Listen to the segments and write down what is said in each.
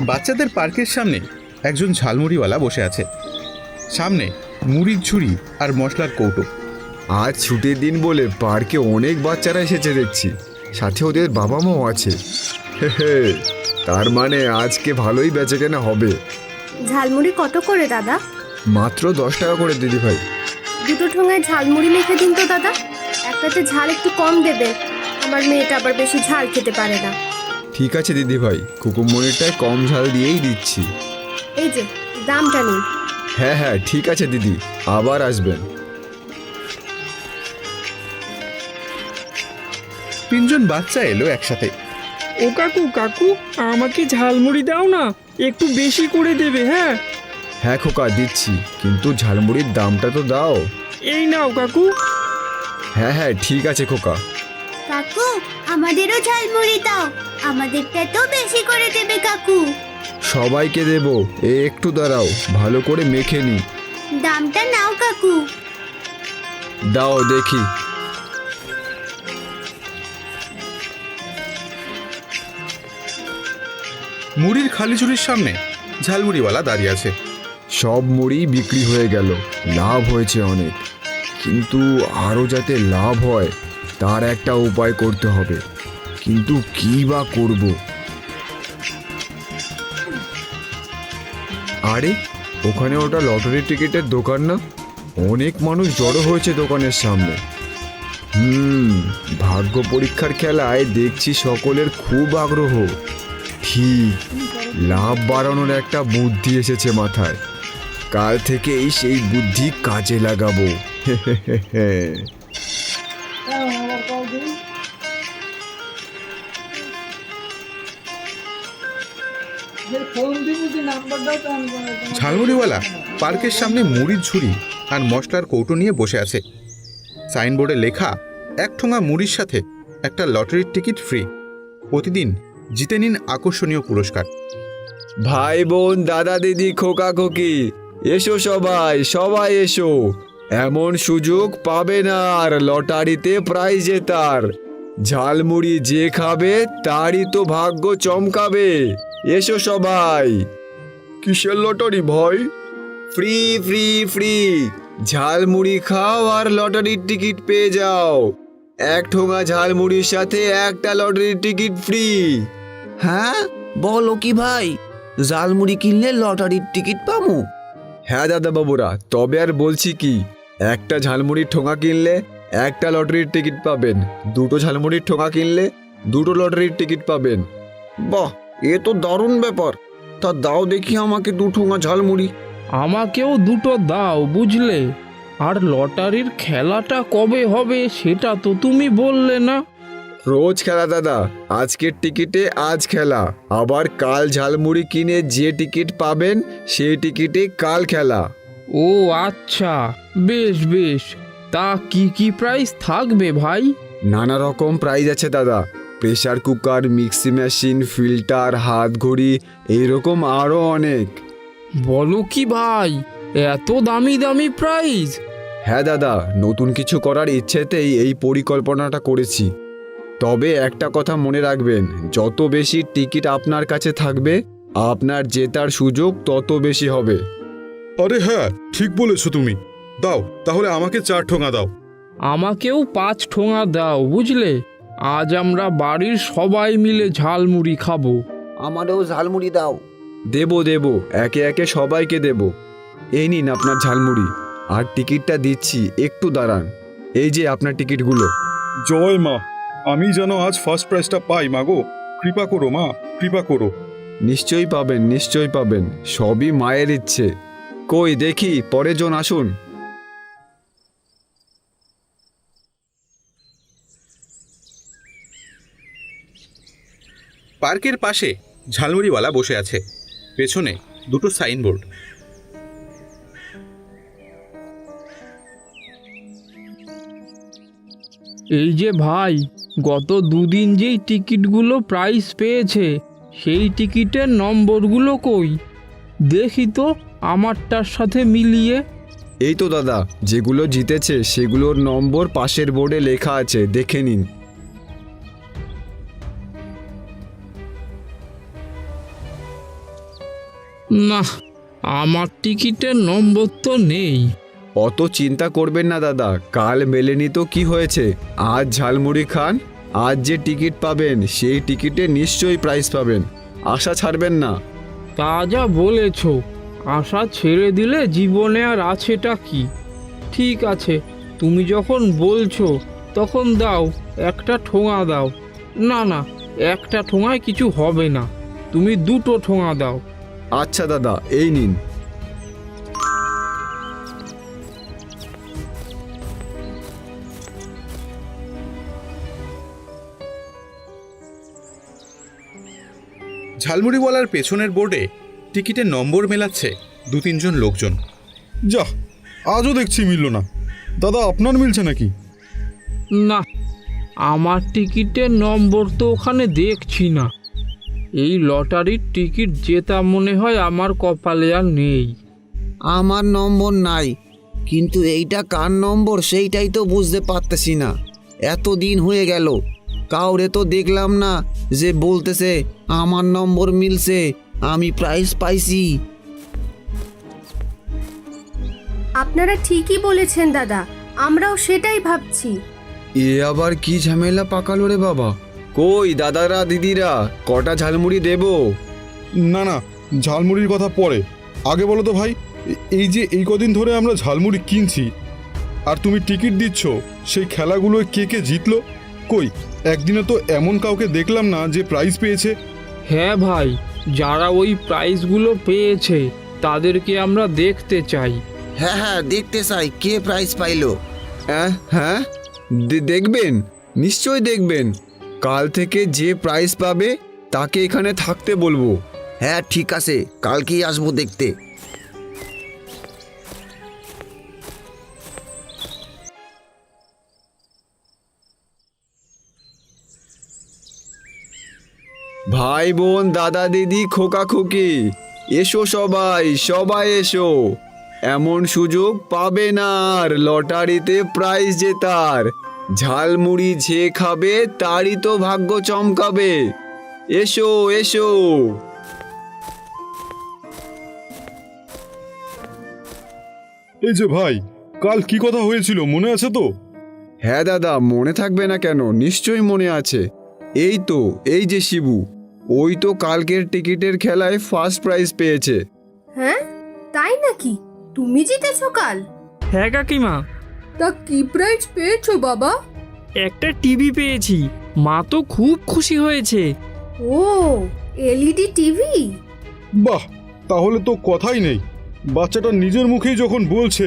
বাচ্চাদের পার্কের সামনে একজন ঝালমুড়িওয়ালা বসে আছে। সামনে মুড়ির ঝুড়ি আর মশলার কৌটো। আজ ছুটির দিন বলে পার্কে অনেক বাচ্চারা এসেছে দেখছি। সাথে ওদের বাবা মাও আছে তার মানে আজকে ভালোই বেচাকেনা হবে। ঝালমুড়ি কত করে দাদা? মাত্র দশ টাকা করে দিদি ভাই দুটো ঠোঙায় ঝালমুড়ি মেখে দিন তো দাদা। একটাতে ঝাল একটু কম দেবে। আমার মেয়েটা আবার বেশি ঝাল খেতে পারে না। ঠিক আছে দিদি ভাই কুকুমনিরটায় কম ঝাল দিয়েই দিচ্ছি। এই যে দামটা নিন। হ্যাঁ হ্যাঁ ঠিক আছে দিদি। আবার আসবেন। তিনজন বাচ্চা এলো একসাথে। ও কাকু কাকু আমাকে ঝালমুড়ি দাও না একটু বেশি করে দেবে হ্যাঁ? হ্যাঁ খোকা দিচ্ছি কিন্তু ঝালমুড়ির দামটা তো দাও। এই নাও কাকু। হ্যাঁ হ্যাঁ ঠিক আছে খোকা। কাকু আমাদেরও ঝালমুড়ি দাও। আমাদেরটা তো বেশি করে দেবে কাকু। সবাইকে দেবো। এ একটু দাঁড়াও। ভালো করে মেখে নি। দামটা নাও কাকু। দাও দেখি। মুড়ির খালি ঝুড়ির সামনে ঝালমুড়িওয়ালা দাঁড়িয়ে আছে। সব মুড়ি বিক্রি হয়ে গেল। লাভ হয়েছে অনেক। কিন্তু আরও যাতে লাভ হয় তার একটা উপায় করতে হবে। কিন্তু কী বা করব? আরে, ওখানে ওটা লটারি টিকিটের দোকান না? অনেক মানুষ জড়ো হয়েছে দোকানের সামনে। হুম, ভাগ্য পরীক্ষার খেলায় দেখছি সকলের খুব আগ্রহ। ঠিক, লাভ বাড়ানোর একটা বুদ্ধি এসেছে মাথায়। কাল থেকেই সেই বুদ্ধি কাজে লাগাবো। ঝালমুড়িওয়ালা পার্কের সামনে মুড়ির ঝুড়ি আর মশলার কৌটো নিয়ে বসে আছে। সাইনবোর্ডে লেখা এক ঠোঙা মুড়ির সাথে একটা লটারির টিকিট ফ্রি। প্রতিদিন জিতে নিন আকর্ষণীয় পুরস্কার। ভাই বোন দাদা দিদি খোকা খোকি এসো সবাই সবাই এসো। এমন সুযোগ পাবে না আর লটারিতে প্রাইজ জেতার ঝালমুড়ি যে খাবে তারই তো ভাগ্য চমকাবে। এসো সবাই। কিসের লটারি ভাই? ফ্রি ফ্রি ফ্রি ঝালমুড়ি খাও আর লটারির টিকিট পেয়ে যাও। এক ঠোঙা ঝালমুড়ির সাথে একটা লটারির টিকিট ফ্রি হ্যাঁ? বলো কি ভাই? জালমুড়ি কিনলে লটারির টিকিট পামু হ্যাঁ দাদা বাবুরা তবে আর বলছি কি একটা ঝালমুড়ির ঠোঙা কিনলে একটা লটারির টিকিট পাবেন। দুটো ঝালমুড়ির ঠোঙা কিনলে দুটো লটারির টিকিট পাবেন। বাহ এ তো দারুণ ব্যাপার। তা দাও দেখি আমাকে দু ঠোঙা ঝালমুড়ি। আমাকেও দুটো দাও বুঝলে? আর লটারির খেলাটা কবে হবে সেটা তো তুমি বললে না। রোজ খেলা দাদা। আজকের টিকিটে আজ খেলা। আবার কাল ঝালমুড়ি কিনে যে টিকিট পাবেন সেই টিকিটে কাল খেলা। ও আচ্ছা। বেশ বেশ। তা কি কি প্রাইস থাকবে ভাই? নানা রকম প্রাইজ আছে দাদা। Pressure cooker mixie machine filter হাত ঘড়ি এইরকম আরও অনেক। বলো কি ভাই এত দামি দামি প্রাইস হ্যাঁ দাদা নতুন কিছু করার ইচ্ছেতেই এই পরিকল্পনাটা করেছি। তবে একটা কথা মনে রাখবেন যত বেশি টিকিট আপনার কাছে থাকবে আপনার জেতার সুযোগ তত বেশি হবে। আরে হ্যাঁ ঠিক বলেছ তুমি। দাও তাহলে আমাকে চার ঠোঙা দাও। আমাকেও পাঁচ ঠোঙা দাও বুঝলে? আজ আমরা বাড়ির সবাই মিলে ঝালমুড়ি খাব। আমারও ঝালমুড়ি দাও। দেব দেব একে একে সবাইকে দেব। এই নিন আপনার ঝালমুড়ি। আর টিকিটটা দিচ্ছি একটু দাঁড়ান। এই যে আপনার টিকিটগুলো। জয় মা আমি যেন আজ ফার্স্ট প্রাইজটা পাই মাগো কৃপা করো মা কৃপা করো। নিশ্চয়ই পাবেন নিশ্চয়ই পাবেন। সবই মায়ের ইচ্ছে। কই দেখি পরে জন আসুন। পার্কের পাশে ঝালমুড়িওয়ালা বসে আছে। পেছনে দুটো সাইনবোর্ড। এই যে ভাই গত দুদিন যেই টিকিটগুলো প্রাইস পেয়েছে সেই টিকিটের নম্বরগুলো কই? দেখি তো আমারটার সাথে মিলিয়ে। এই তো দাদা যেগুলো জিতেছে সেগুলোর নম্বর পাশের বোর্ডে লেখা আছে দেখে নিন। না আমার টিকিটের নম্বর তো নেই। অত চিন্তা করবেন না দাদা কাল মেলেনি তো কি হয়েছে? আজ ঝালমুড়ি খান আজ যে টিকিট পাবেন সেই টিকিটে নিশ্চয়ই প্রাইজ পাবেন। আশা ছাড়বেন না। তা যা বলেছ আশা ছেড়ে দিলে জীবনে আর আছেটা কি? ঠিক আছে তুমি যখন বলছো তখন দাও একটা ঠোঙা দাও। না না একটা ঠোঙায় কিছু হবে না। তুমি দুটো ঠোঙা দাও। আচ্ছা দাদা এই নিন। ঝালমুড়িওয়ালার পেছনের বোর্ডে টিকিটের নম্বর মেলাচ্ছে দু তিনজন লোকজন। যা আজও দেখছি মিলল না। দাদা আপনার মিলছে নাকি? না আমার টিকিটের নম্বর তো ওখানে দেখছি না। এই লটারির টিকিট জেতা মনে হয় আমার কপালে আর নেই। আমার নম্বর নাই কিন্তু এইটা কার নম্বর সেইটাই তো বুঝতে পারতেছি না। এত দিন হয়ে গেল কাউরে তো দেখলাম না যে বলতেছে আমার নম্বর মিলছে আমি প্রাইজ পাইছি। আপনারা ঠিকই বলেছেন দাদা আমরাও সেটাই ভাবছি। এ আবার কি ঝামেলা পাকালো রে বাবা? কই দাদারা দিদিরা? কটা ঝালমুড়ি দেবো? না না ঝালমুড়ির কথা পরে। আগে বলো তো ভাই এই যে এই কদিন ধরে আমরা ঝালমুড়ি কিনছি আর তুমি টিকিট দিচ্ছ সেই খেলাগুলোয় কে কে জিতলো? কই একদিনে তো এমন কাউকে দেখলাম না যে প্রাইজ পেয়েছে। হ্যাঁ ভাই যারা ওই প্রাইজগুলো পেয়েছে তাদেরকে আমরা দেখতে চাই। হ্যাঁ হ্যাঁ দেখতে চাই কে প্রাইজ পাইলো? হ্যাঁ? হ্যাঁ দেখবেন? নিশ্চয়ই দেখবেন। কাল থেকে যে প্রাইজ পাবে তাকে এখানে থাকতে বলব। হ্যাঁ ঠিক আছে। কালকেই আসব দেখতে। ভাই বোন দাদা দিদি খোকা খুকি এসো সবাই সবাই এসো। এমন সুযোগ পাবে না আর লটারিতে প্রাইজ জেতার। ঝালমুড়ি যে খাবে তারই তো ভাগ্য চমকাবে। এসো এসো। এই যে ভাই কাল কি কথা হয়েছিল মনে আছে তো? হ্যাঁ দাদা মনে থাকবে না কেন নিশ্চয়ই মনে আছে। এই তো এই যে শিবু ওই তো কালকের টিকিটের খেলায় ফার্স্ট প্রাইজ পেয়েছে। হ্যাঁ? তাই নাকি? তুমি জিতেছো কাল। হ্যাঁ কাকিমা তা কি প্রাইজ পেয়েছ বাবা? একটা টিভি পেয়েছি। মা তো খুব খুশি হয়েছে। ও এলইডি টিভি বাহ তাহলে তো কথাই নেই। বাচ্চাটা নিজের মুখেই যখন বলছে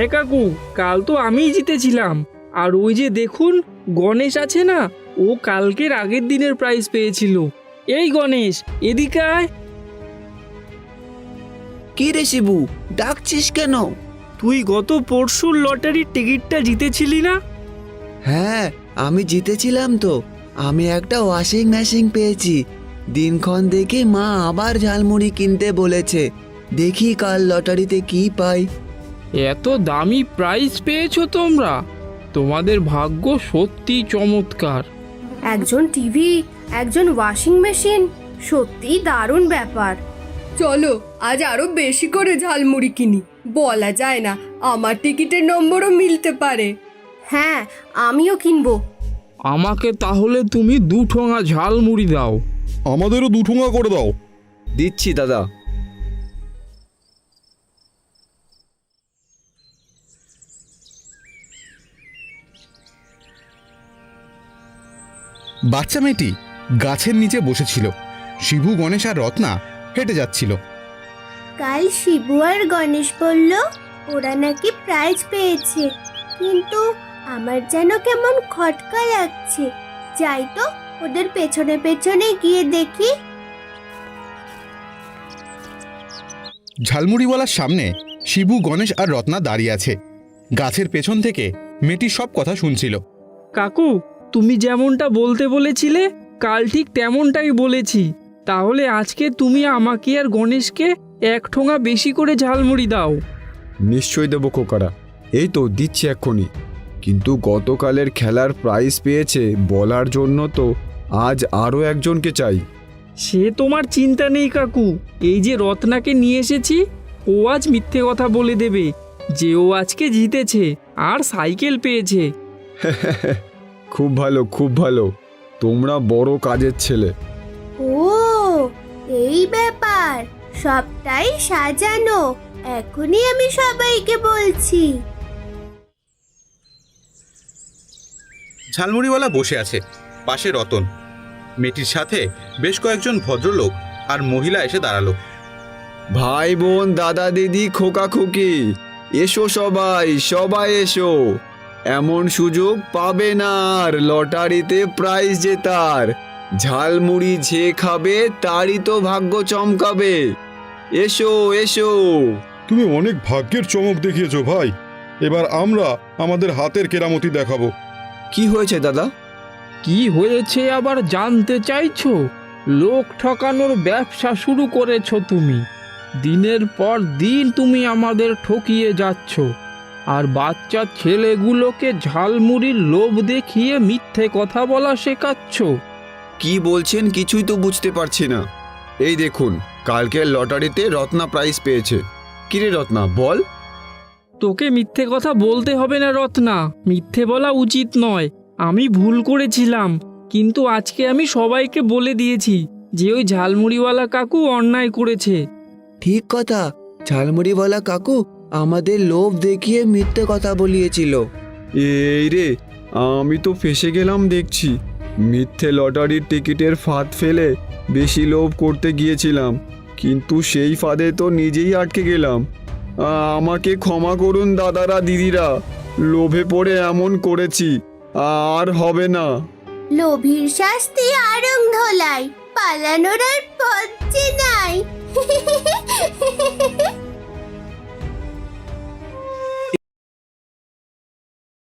এ কাকু কাল তো আমিই জিতেছিলাম। আর ওই যে দেখুন গণেশ আছে না? ও কালকের আগের দিনের প্রাইজ পেয়েছিল। এই গণেশ এদিকে আয়। কি রে শিবু ডাকছিস কেন? তুই গত পরশুর লটারির টিকিটটা জিতেছিলি না? হ্যাঁ আমি জিতেছিলাম তো। আমি একটা ওয়াশিং মেশিন পেয়েছি। দিনক্ষণ দেখে মা আবার ঝালমুড়ি কিনতে বলেছে। দেখি কাল লটারিতে কি পাই। এত দামি প্রাইজ পেয়েছ তোমরা? তোমাদের ভাগ্য সত্যি চমৎকার। একজন টিভি একজন ওয়াশিং মেশিন সত্যি দারুণ ব্যাপার। চলো আজ আরও বেশি করে ঝালমুড়ি কিনি। বলা যায় না আমার টিকিটের নম্বরও মিলতে পারে। হ্যাঁ আমিও কিনবো। আমাকে তাহলে তুমি দু ঠোঙা ঝালমুড়ি দাও। আমাদেরও দুঠোঙা করে দাও। দিচ্ছি দাদা। বাচ্চা মেয়েটি গাছের নিচে বসেছিল। শিবু গণেশ আর রত্না হেঁটে যাচ্ছিল। কাল শিবু আর গণেশ বলল ওরা নাকি প্রাইজ পেয়েছে। কিন্তু আমার যেন কেমন খটকা লাগছে। যাই তো ওদের পেছনে পেছনে গিয়ে দেখি। ঝালমুড়িওয়ালার সামনে শিবু গণেশ আর রত্না দাঁড়িয়ে আছে। গাছের পেছন থেকে মেয়েটি সব কথা শুনছিল। কাকু তুমি যেমনটা বলতে বলেছিলে কাল ঠিক তেমনটাই বলেছি। তাহলে আজকে তুমি আমাকে আর গণেশকে এক ঠোঙা বেশি করে ঝালমুড়ি দাও। নিশ্চয়ই দেবো খোকারা। এই তো দিচ্ছি এক্ষুনি। কিন্তু গতকালের খেলার প্রাইজ পেয়েছে বলার জন্য তো আজ আরও একজনকে চাই। সে তোমার চিন্তা নেই কাকু। এই যে রত্নাকে নিয়ে এসেছি ও আজ মিথ্যে কথা বলে দেবে। যে ও আজকে জিতেছে আর সাইকেল পেয়েছে। খুব ভালো খুব ভালো। তোমরা বড় কাজের ছেলে। ও এই ব্যাপার। সবটাই সাজানো। এখনই আমি সবাইকে বলছি। ঝালমুড়িওয়ালা বসে আছে পাশে রতন। মেয়েটির সাথে বেশ কয়েকজন ভদ্রলোক আর মহিলা এসে দাঁড়াল। ভাই বোন দাদা দিদি খোকা খুকি এসো সবাই সবাই এসো। এমন সুযোগ পাবে না আর লটারিতে প্রাইজ জেতার। ঝালমুড়ি যে খাবে তারই তো ভাগ্য চমকাবে। এসো এসো। তুমি অনেক ভাগ্যের চমক দেখিয়েছো ভাই। এবার আমরা আমাদের হাতের কেরামতি দেখাবো। কি হয়েছে দাদা? কি হয়েছে আবার জানতে চাইছো? লোক ঠকানোর ব্যবসা শুরু করেছ তুমি। দিনের পর দিন তুমি আমাদের ঠকিয়ে যাচ্ছ। আর বাচ্চা ছেলেগুলোকে ঝালমুড়ির লোভ দেখিয়ে মিথ্যে কথা বলা শেখাচ্ছ। কি বলছেন কিছুই তো বুঝতে পারছি না। এই দেখুন কালকের লটারিতে রত্না প্রাইজ পেয়েছে। কিরে রত্না বল। তোকে মিথ্যে কথা বলতে হবে না রত্না। মিথ্যে বলা উচিত নয়। আমি ভুল করেছিলাম কিন্তু আজকে আমি সবাইকে বলে দিয়েছি যে ওই ঝালমুড়িওয়ালা কাকু অন্যায় করেছে। ঠিক কথা ঝালমুড়িওয়ালা কাকু আমাদের লোভ দেখিয়ে মিথ্যে কথা বলিয়েছিল। এই রে আমি তো ফেসে গেলাম দেখছি। মিথ্যে লটারির টিকিটের ফাঁদ ফেলে বেশি লোভ করতে গিয়েছিলাম, কিন্তু সেই ফাঁদে তো নিজেই আটকে গেলাম। আমাকে ক্ষমা করুন দাদারা, দিদিরা। লোভে পড়ে এমন করেছি আর হবে না। লোভীর শাস্তি আরং ধলাই পালানোর আর পথ নাই।